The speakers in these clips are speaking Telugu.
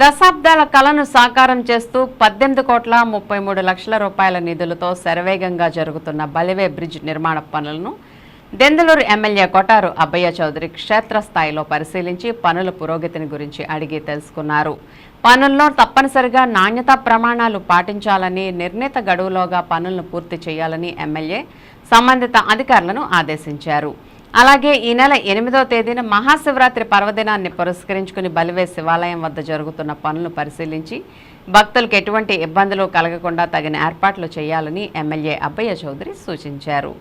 దశాబ్దాల కళను సాకారం చేస్తూ పద్దెనిమిది కోట్ల ముప్పై మూడు లక్షల రూపాయల నిధులతో శరవేగంగా జరుగుతున్న బలివే బ్రిడ్జ్ నిర్మాణ పనులను దెందలూరు ఎమ్మెల్యే కొటారు అబ్బయ్య చౌదరి క్షేత్రస్థాయిలో పరిశీలించి పనుల పురోగతిని గురించి అడిగి తెలుసుకున్నారు. పనుల్లో తప్పనిసరిగా నాణ్యతా ప్రమాణాలు పాటించాలని నిర్ణీత గడువులోగా పనులను పూర్తి చేయాలని ఎమ్మెల్యే సంబంధిత అధికారులను ఆదేశించారు. అలాగే ఈ నెల ఎనిమిదవ తేదీన మహాశివరాత్రి పర్వదినాన్ని పురస్కరించుకుని బలివే శివాలయం వద్ద జరుగుతున్న పనులను పరిశీలించి భక్తులకు ఎటువంటి ఇబ్బందులు కలగకుండా తగిన ఏర్పాట్లు చేయాలని ఎమ్మెల్యే అబ్బయ్య చౌదరి సూచించారు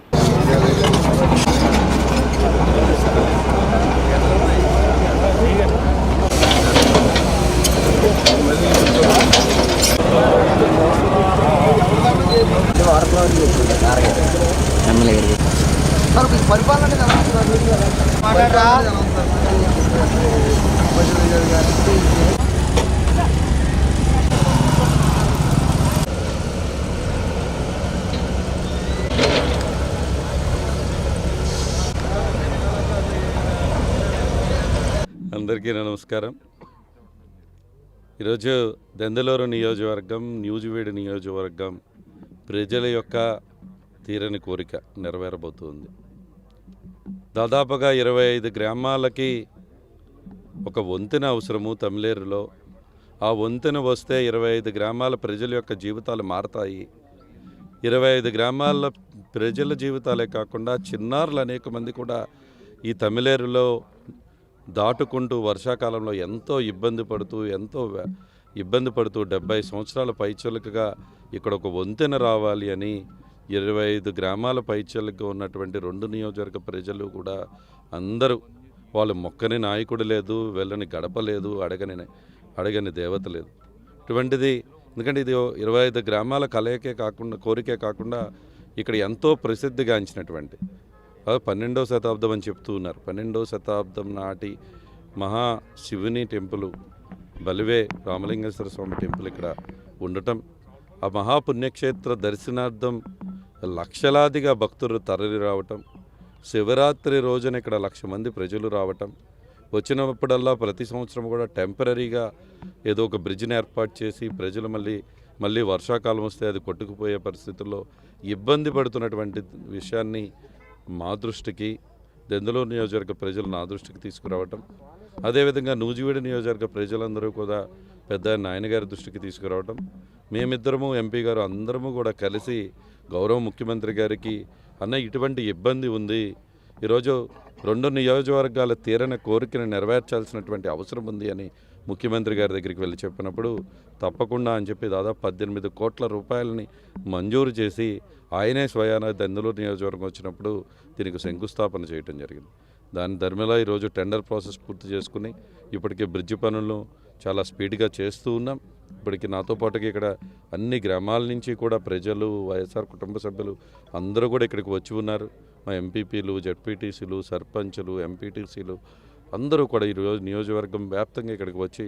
ఎమ్మెల్యే గారికి అందరికీ నమస్కారం. ఈరోజు దెందలూరు నియోజకవర్గం న్యూజివీడు నియోజకవర్గం ప్రజల యొక్క తీరని కోరిక నెరవేరబోతుంది. దాదాపుగా ఇరవై ఐదు గ్రామాలకి ఒక వంతెన అవసరము తమిళేరులో. ఆ వంతెన వస్తే ఇరవై ఐదు గ్రామాల ప్రజల యొక్క జీవితాలు మారతాయి. ఇరవై ఐదు గ్రామాల ప్రజల జీవితాలే కాకుండా చిన్నారులు అనేక మంది కూడా ఈ తమిళేరులో దాటుకుంటూ వర్షాకాలంలో ఎంతో ఇబ్బంది పడుతూ ఎంతో ఇబ్బంది పడుతూ డెబ్బై సంవత్సరాల పైచలుకగా ఇక్కడ ఒక వంతెన రావాలి అని ఇరవై ఐదు గ్రామాల పైచలకు ఉన్నటువంటి రెండు నియోజకవర్గ ప్రజలు కూడా అందరూ వాళ్ళు మొక్కని నాయకుడు లేదు వెళ్ళని గడప లేదు అడగని అడగని దేవత లేదు. ఇటువంటిది ఎందుకంటే ఇది ఇరవై ఐదు గ్రామాల కలయికే కాకుండా కోరికే కాకుండా ఇక్కడ ఎంతో ప్రసిద్ధిగాంచినటువంటి పన్నెండవ శతాబ్దం అని చెప్తూ ఉన్నారు. పన్నెండవ శతాబ్దం నాటి మహా శివుని టెంపుల్ బలివే రామలింగేశ్వర స్వామి టెంపుల్ ఇక్కడ ఉండటం ఆ మహాపుణ్యక్షేత్ర దర్శనార్థం లక్షలాదిగా భక్తులు తరలి రావటం శివరాత్రి రోజున ఇక్కడ లక్ష మంది ప్రజలు రావటం వచ్చినప్పుడల్లా ప్రతి సంవత్సరం కూడా టెంపరీగా ఏదో ఒక బ్రిడ్జ్ని ఏర్పాటు చేసి ప్రజలు మళ్ళీ మళ్ళీ వర్షాకాలం వస్తే అది కొట్టుకుపోయే పరిస్థితుల్లో ఇబ్బంది పడుతున్నటువంటి విషయాన్ని మా దృష్టికి దెందులూరు నియోజకవర్గ ప్రజలు నా దృష్టికి తీసుకురావటం అదేవిధంగా నూజివీడు నియోజకవర్గ ప్రజలందరూ కూడా పెద్ద నాయనగారి దృష్టికి తీసుకురావటం మేమిద్దరము ఎంపీ గారు అందరము కూడా కలిసి గౌరవ ముఖ్యమంత్రి గారికి అన్న ఇటువంటి ఇబ్బంది ఉంది. ఈరోజు రెండు నియోజకవర్గాల తీరని కోరికను నెరవేర్చాల్సినటువంటి అవసరం ఉంది అని ముఖ్యమంత్రి గారి దగ్గరికి వెళ్ళి చెప్పినప్పుడు తప్పకుండా అని చెప్పి దాదాపు పద్దెనిమిది కోట్ల రూపాయలని మంజూరు చేసి ఆయనే స్వయాన దెందులూరు నియోజకవర్గం వచ్చినప్పుడు దీనికి శంకుస్థాపన చేయటం జరిగింది. దాని ధర్మిలా ఈరోజు టెండర్ ప్రాసెస్ పూర్తి చేసుకుని ఇప్పటికే బ్రిడ్జి పనులను చాలా స్పీడ్గా చేస్తూ ఉన్నాం. ఇప్పటికి నాతో పాటుగా ఇక్కడ అన్ని గ్రామాల నుంచి కూడా ప్రజలు వైఎస్ఆర్ కుటుంబ సభ్యులు అందరూ కూడా ఇక్కడికి వచ్చి ఉన్నారు. మా ఎంపీపీలు జడ్పీటీసీలు సర్పంచులు ఎంపీటీసీలు అందరూ కూడా ఈరోజు నియోజకవర్గం వ్యాప్తంగా ఇక్కడికి వచ్చి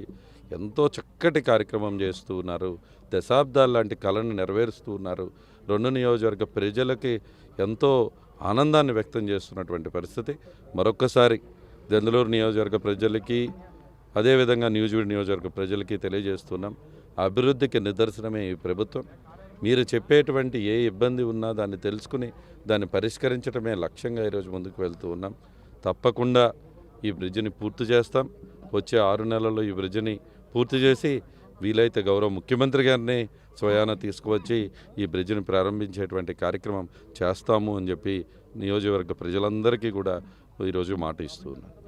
ఎంతో చక్కటి కార్యక్రమం చేస్తూ ఉన్నారు. దశాబ్దాలు లాంటి కళను నెరవేరుస్తూ ఉన్నారు. రెండు నియోజకవర్గ ప్రజలకి ఎంతో ఆనందాన్ని వ్యక్తం చేస్తున్నటువంటి పరిస్థితి. మరొక్కసారి దెందలూరు నియోజకవర్గ ప్రజలకి అదేవిధంగా న్యూజివీడ్ నియోజకవర్గ ప్రజలకి తెలియజేస్తున్నాం. అభివృద్ధికి నిదర్శనమే ఈ ప్రభుత్వం. మీరు చెప్పేటువంటి ఏ ఇబ్బంది ఉన్నా దాన్ని తెలుసుకుని దాన్ని పరిష్కరించడమే లక్ష్యంగా ఈరోజు ముందుకు వెళ్తూ ఉన్నాం. తప్పకుండా ఈ బ్రిడ్జిని పూర్తి చేస్తాం. వచ్చే ఆరు నెలల్లో ఈ బ్రిడ్జిని పూర్తి చేసి వీలైతే గౌరవ ముఖ్యమంత్రి గారిని స్వయాన తీసుకువచ్చి ఈ బ్రిడ్జిని ప్రారంభించేటువంటి కార్యక్రమం చేస్తాము అని చెప్పి నియోజకవర్గ ప్రజలందరికీ కూడా ఈరోజు మాట ఇస్తూ ఉన్నాను